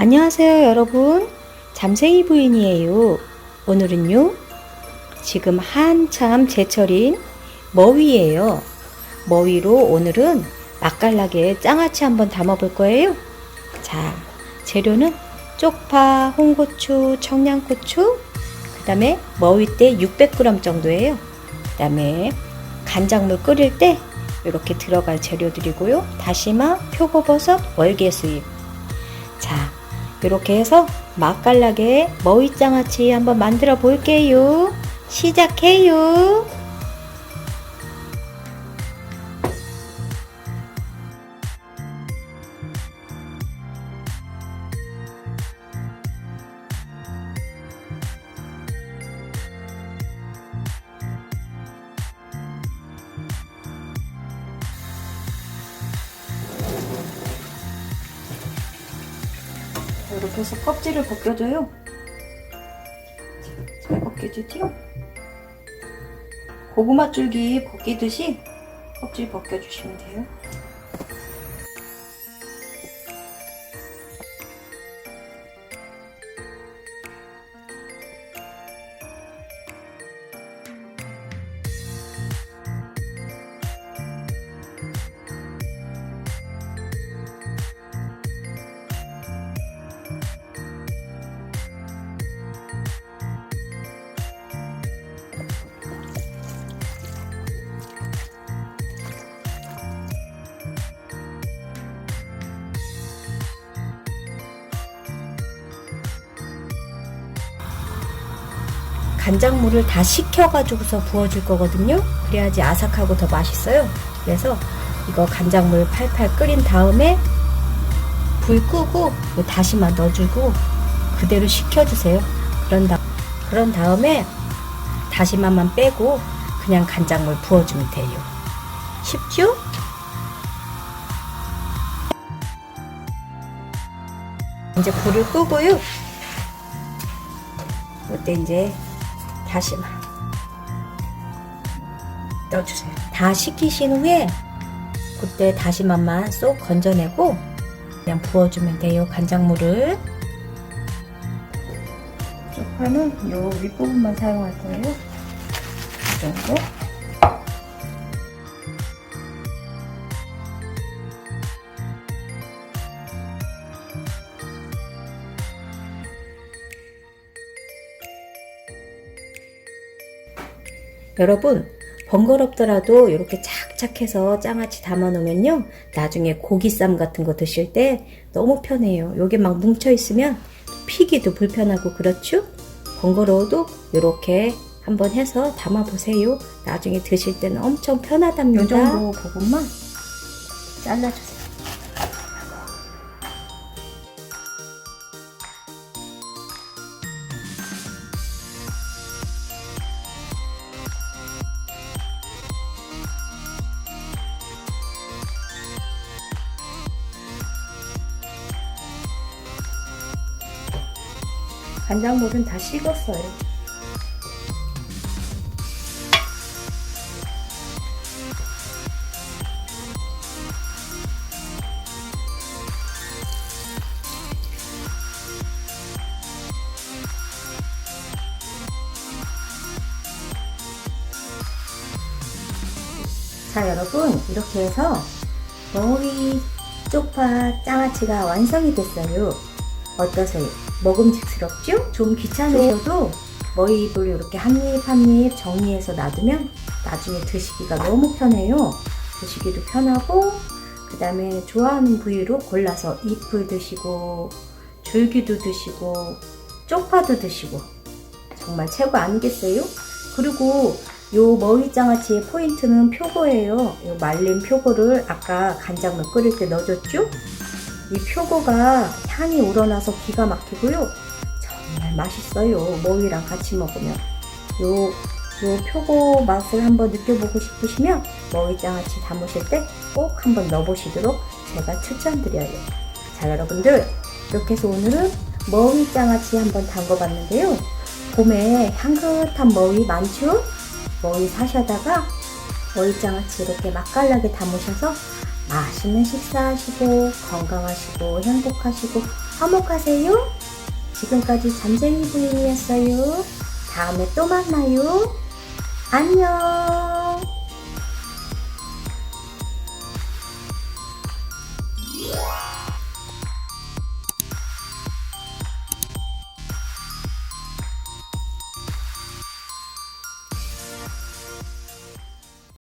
안녕하세요 여러분. 잠생이 부인이에요. 오늘은요 지금 한참 제철인 머위예요. 머위로 오늘은 맛깔나게 장아찌 한번 담아 볼 거예요. 자 재료는 쪽파, 홍고추, 청양고추 그 다음에 머위대 600g 정도예요. 그 다음에 간장물 끓일 때 이렇게 들어갈 재료들이고요. 다시마, 표고버섯, 월계수잎. 자 이렇게 해서 맛깔나게 머위장아찌 한번 만들어 볼게요. 시작해요. 이렇게 해서 껍질을 벗겨줘요. 잘 벗겨지죠? 고구마 줄기 벗기듯이 껍질 벗겨주시면 돼요. 간장물을 다 식혀가지고서 부어줄 거거든요. 그래야지 아삭하고 더 맛있어요. 그래서 이거 간장물 팔팔 끓인 다음에 불 끄고 이 다시마 넣어주고 그대로 식혀주세요. 그런 다 그런 다음에 다시마만 빼고 그냥 간장물 부어주면 돼요. 쉽죠? 이제 불을 끄고요. 이때 이제 다시마 넣어주세요. 다 식히신 후에 그때 다시마만 쏙 건져내고 그냥 부어주면 돼요. 간장물을. 쪽파는 요 윗부분만 사용할 거예요. 이 정도. 여러분 번거롭더라도 이렇게 착착해서 장아찌 담아 놓으면요 나중에 고기쌈 같은 거 드실 때 너무 편해요. 요게 막 뭉쳐 있으면 피기도 불편하고 그렇죠? 번거로워도 이렇게 한번 해서 담아 보세요. 나중에 드실 때는 엄청 편하답니다. 요 정도 부분만 잘라주세요 간장물은 다 식었어요. 자 여러분 이렇게 해서 머리 쪽파 장아찌가 완성이 됐어요. 어떠세요? 먹음직스럽죠? 좀 귀찮으셔도 머리입을 이렇게 한 입 한 입 정리해서 놔두면 나중에 드시기가 너무 편해요. 드시기도 편하고 그 다음에 좋아하는 부위로 골라서 잎을 드시고 줄기도 드시고 쪽파도 드시고 정말 최고 아니겠어요? 그리고 요 머위장아찌의 포인트는 표고예요. 요 말린 표고를 아까 간장물 끓일 때 넣어줬죠? 이 표고가 향이 우러나서 기가 막히고요. 정말 맛있어요. 머위랑 같이 먹으면. 요, 요 표고 맛을 한번 느껴보고 싶으시면 머위장아찌 담으실 때 꼭 한번 넣어보시도록 제가 추천드려요. 자, 여러분들. 이렇게 해서 오늘은 머위장아찌 한번 담궈봤는데요. 봄에 향긋한 머위 많죠? 머위 사셔다가 머위장아찌 이렇게 맛깔나게 담으셔서 맛있는 식사하시고 건강하시고 행복하시고 화목하세요. 지금까지 잠쟁이 부인이었어요. 다음에 또 만나요. 안녕.